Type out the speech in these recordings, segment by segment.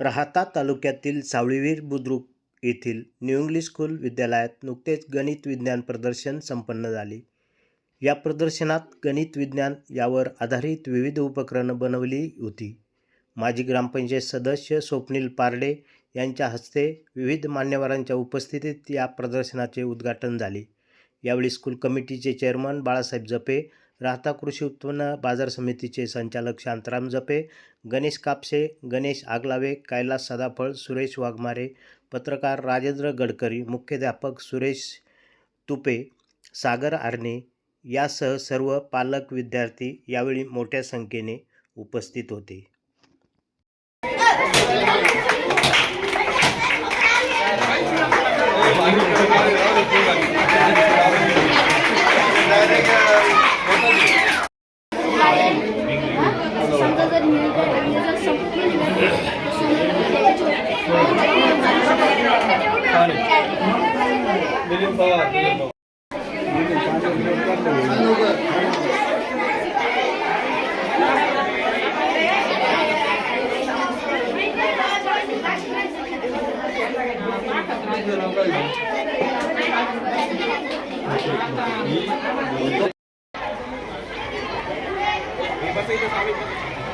राहाता तालुक्यातील सावळीवीर बुद्रुक येथील new English school विद्यालयात नुकतेच गणित विज्ञान प्रदर्शन संपन्न झाले. या प्रदर्शनात गणित विज्ञान यावर आधारित विविध उपकरणं बनवली होती. माजी ग्रामपंचायत सदस्य स्वप्नील पारडे यांच्या हस्ते विविध मान्यवरांच्या उपस्थितीत या प्रदर्शनाचे उद्घाटन झाले. यावेळी स्कूल कमिटीचे चेअरमन बाळासाहेब जपे राहता कृषी उत्पन्न बाजार समितीचे संचालक शांताराम जपे गणेश कापसे गणेश आगलावे कैलास सदाफळ सुरेश वाघमारे पत्रकार राजेंद्र गडकरी मुख्याध्यापक सुरेश तुपे सागर आरणे यासह सर्व पालक विद्यार्थी यावेळी मोठ्या संख्येने उपस्थित होते. Basta ito sa amin.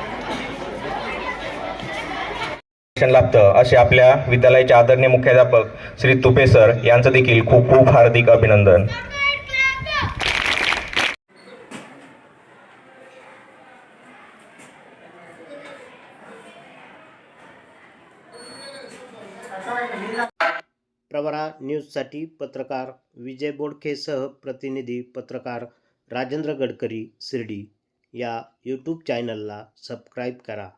लाभतं. असे आपल्या विद्यालयाचे आदरणीय मुख्याध्यापक श्री तुपे सर यांचं देखील खूप खूप हार्दिक अभिनंदन. प्रवरा न्यूजसाठी पत्रकार विजय बोडखेसह प्रतिनिधी पत्रकार राजेंद्र गडकरी शिर्डी. या यूट्यूब चॅनलला सबस्क्राईब करा.